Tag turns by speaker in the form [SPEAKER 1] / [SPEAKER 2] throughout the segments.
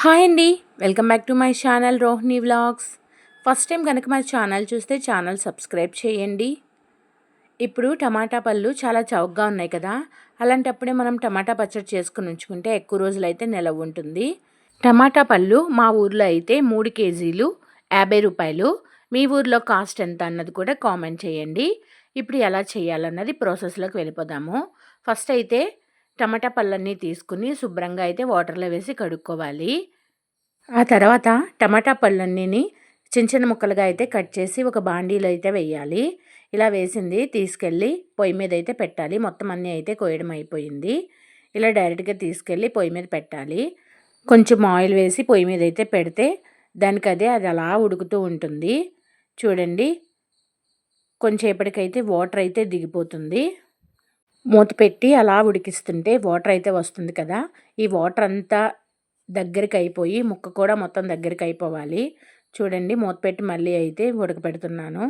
[SPEAKER 1] Hi అండి. Welcome back to my channel Rohini vlogs. First time కనుక మా channel చూస్తే ఛానల్ సబ్స్క్రైబ్ చేయండి. ఇప్పుడు టమాటా పళ్ళు చాలా చౌకగా ఉన్నాయి కదా. అలాంటప్పుడే మనం టమాటా పచ్చడి చేసుకుని ఉంచుకుంటే ఎక్కువ రోజులు అయితే నిలవ ఉంటుంది. టమాటా పళ్ళు మా ఊర్లో అయితే మూడు కేజీలు యాభై రూపాయలు. మీ ఊర్లో కాస్ట్ ఎంత అన్నది కూడా కామెంట్ చేయండి. ఇప్పుడు ఎలా చేయాలన్నది ప్రాసెస్లోకి వెళ్ళిపోదాము. ఫస్ట్ అయితే టమాటా పళ్ళన్నీ తీసుకుని శుభ్రంగా అయితే వాటర్లో వేసి కడుక్కోవాలి. ఆ తర్వాత టమాటా పళ్ళన్నీ చిన్న చిన్న ముక్కలుగా అయితే కట్ చేసి ఒక బాండీలో అయితే వేయాలి. ఇలా వేసింది తీసుకెళ్ళి పొయ్యి మీద అయితే పెట్టాలి. మొత్తం అన్నీ అయితే కోయడం అయిపోయింది. ఇలా డైరెక్ట్గా తీసుకెళ్ళి పొయ్యి మీద పెట్టాలి. కొంచెం ఆయిల్ వేసి పొయ్యి మీద అయితే పెడితే దానికి అదే అది అలా ఉడుకుతూ ఉంటుంది. చూడండి. కొంచెంసేపటికైతే వాటర్ అయితే దిగిపోతుంది. మూత పెట్టి అలా ఉడికిస్తుంటే వాటర్ అయితే వస్తుంది కదా. ఈ వాటర్ అంతా దగ్గరికి అయిపోయి ముక్క కూడా మొత్తం దగ్గరికి అయిపోవాలి. చూడండి మూత పెట్టి మళ్ళీ అయితే ఉడకపెడుతున్నాను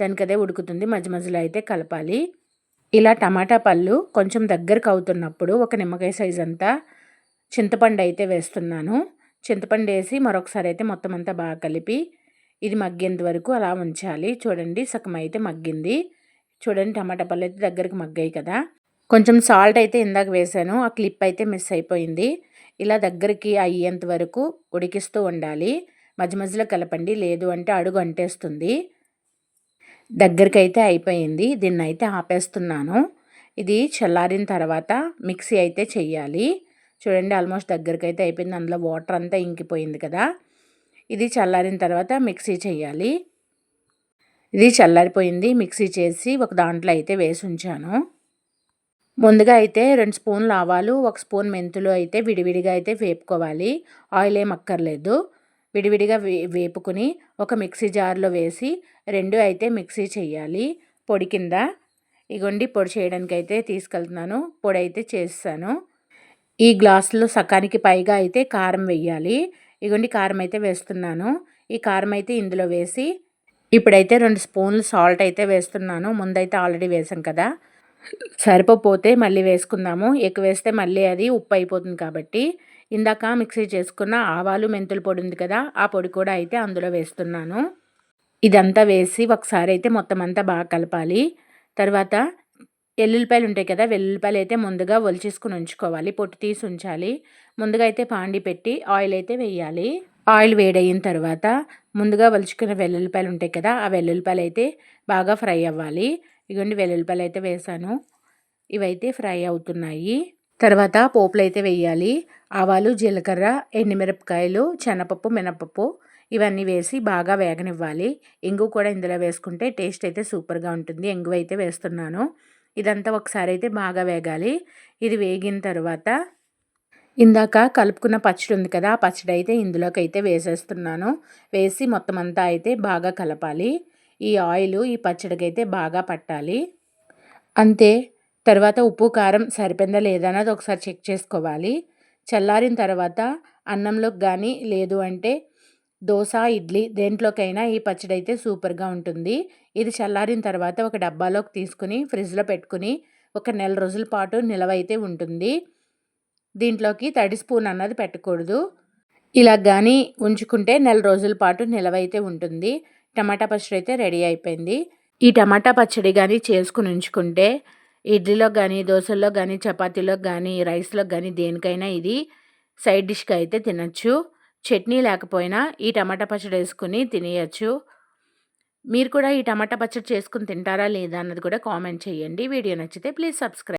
[SPEAKER 1] దానికి అదే ఉడుకుతుంది. మధ్య మధ్యలో అయితే కలపాలి. ఇలా టమాటా పళ్ళు కొంచెం దగ్గరకు అవుతున్నప్పుడు ఒక నిమ్మకాయ సైజ్ అంతా చింతపండు అయితే వేస్తున్నాను. చింతపండు వేసి మరొకసారి అయితే మొత్తం అంతా బాగా కలిపి ఇది మగ్గేంత వరకు అలా ఉంచాలి. చూడండి సగం అయితే మగ్గింది. చూడండి టమాటా పళ్ళు అయితే దగ్గరికి మగ్గాయి కదా. కొంచెం సాల్ట్ అయితే ఇందాక వేసాను ఆ క్లిప్ అయితే మిస్ అయిపోయింది. ఇలా దగ్గరికి అయ్యేంత వరకు ఉడికిస్తూ ఉండాలి. మధ్య మధ్యలో కలపండి. లేదు అంటే అడుగు అంటేస్తుంది. దగ్గరికి అయితే అయిపోయింది. దీన్ని అయితే ఆపేస్తున్నాను. ఇది చల్లారిన తర్వాత మిక్సీ అయితే చెయ్యాలి. చూడండి ఆల్మోస్ట్ దగ్గరికి అయితే అయిపోయింది. అందులో వాటర్ అంతా ఇంకిపోయింది కదా. ఇది చల్లారిన తర్వాత మిక్సీ చేయాలి ఇది చల్లారిపోయింది. మిక్సీ చేసి ఒక దాంట్లో అయితే వేసి ఉంచాను ముందుగా అయితే రెండు స్పూన్లు ఆవాలు ఒక స్పూన్ మెంతులు అయితే విడివిడిగా అయితే వేపుకోవాలి. ఆయిల్ ఏం అక్కర్లేదు. విడివిడిగా వే వేపుకుని ఒక మిక్సీ జార్లో వేసి రెండు అయితే మిక్సీ చేయాలి. పొడి కింద. ఇగోండి పొడి చేయడానికి అయితే తీసుకెళ్తున్నాను. పొడి అయితే చేస్తాను. ఈ గ్లాసులో సకానికి పైగా అయితే కారం వేయాలి. ఇగోండి కారం అయితే వేస్తున్నాను. ఈ కారం అయితే ఇందులో వేసి ఇప్పుడైతే రెండు స్పూన్లు సాల్ట్ అయితే వేస్తున్నాను. ముందైతే ఆల్రెడీ వేసాం కదా. సరిపోతే మళ్ళీ వేసుకుందాము. ఎక్కువ వేస్తే మళ్ళీ అది ఉప్పు అయిపోతుంది కాబట్టి. ఇందాక మిక్సీ చేసుకున్న ఆవాలు మెంతుల పొడి ఉంది కదా ఆ పొడి కూడా అయితే అందులో వేస్తున్నాను. ఇదంతా వేసి ఒకసారి అయితే మొత్తం అంతా బాగా కలపాలి. తర్వాత ఎల్లుల్లిపాయలు ఉంటాయి కదా వెల్లుల్లిపాయలు అయితే ముందుగా ఒలిచేసుకుని ఉంచుకోవాలి. పొట్టు తీసి ఉంచాలి. ముందుగా అయితే పాండి పెట్టి ఆయిల్ అయితే వేయాలి. ఆయిల్ వేడయిన తర్వాత ముందుగా వలుచుకున్న వెల్లుల్లిపాయలు ఉంటాయి కదా ఆ వెల్లుల్లిపాయలు అయితే బాగా ఫ్రై అవ్వాలి. ఇగోండి వెల్లుల్లిపాయలు అయితే వేసాను. ఇవైతే ఫ్రై అవుతున్నాయి. తర్వాత పోపులు అయితే వేయాలి. ఆవాలు జీలకర్ర ఎండుమిరపకాయలు శనపప్పు మినపప్పు ఇవన్నీ వేసి బాగా వేగనివ్వాలి. ఎంగు కూడా ఇందులో వేసుకుంటే టేస్ట్ అయితే సూపర్గా ఉంటుంది. ఎంగు అయితే వేస్తున్నాను. ఇదంతా ఒకసారి అయితే బాగా వేగాలి. ఇది వేగిన తర్వాత ఇందాక కలుపుకున్న పచ్చడి ఉంది కదా ఆ పచ్చడి అయితే ఇందులోకి అయితే వేసేస్తున్నాను. వేసి మొత్తం అంతా అయితే బాగా కలపాలి. ఈ ఆయిల్ ఈ పచ్చడికి అయితే బాగా పట్టాలి. అంతే. తర్వాత ఉప్పు కారం సరిపోయిందా లేదా అన్నది ఒకసారి చెక్ చేసుకోవాలి. చల్లారిన తర్వాత అన్నంలోకి కానీ లేదు అంటే దోశ ఇడ్లీ దేంట్లోకైనా ఈ పచ్చడి అయితే సూపర్గా ఉంటుంది. ఇది చల్లారిన తర్వాత ఒక డబ్బాలోకి తీసుకుని ఫ్రిడ్జ్లో పెట్టుకుని ఒక నెల రోజుల పాటు నిలవైతే ఉంటుంది. దీంట్లోకి తడి స్పూన్ అన్నది పెట్టకూడదు. ఇలా కానీ ఉంచుకుంటే నెల రోజుల పాటు నిలవైతే ఉంటుంది. టమాటా పచ్చడి అయితే రెడీ అయిపోయింది. ఈ టమాటా పచ్చడి కానీ చేసుకుని ఉంచుకుంటే ఇడ్లీలో కానీ దోశల్లో కానీ చపాతీలో కానీ రైస్లో కానీ దేనికైనా ఇది సైడ్ డిష్గా అయితే తినచ్చు. చట్నీ లేకపోయినా ఈ టమాటా పచ్చడి వేసుకుని తినేయచ్చు. మీరు కూడా ఈ టమాటా పచ్చడి చేసుకుని తింటారా లేదా అన్నది కూడా కామెంట్ చేయండి. వీడియో నచ్చితే ప్లీజ్ సబ్స్క్రైబ్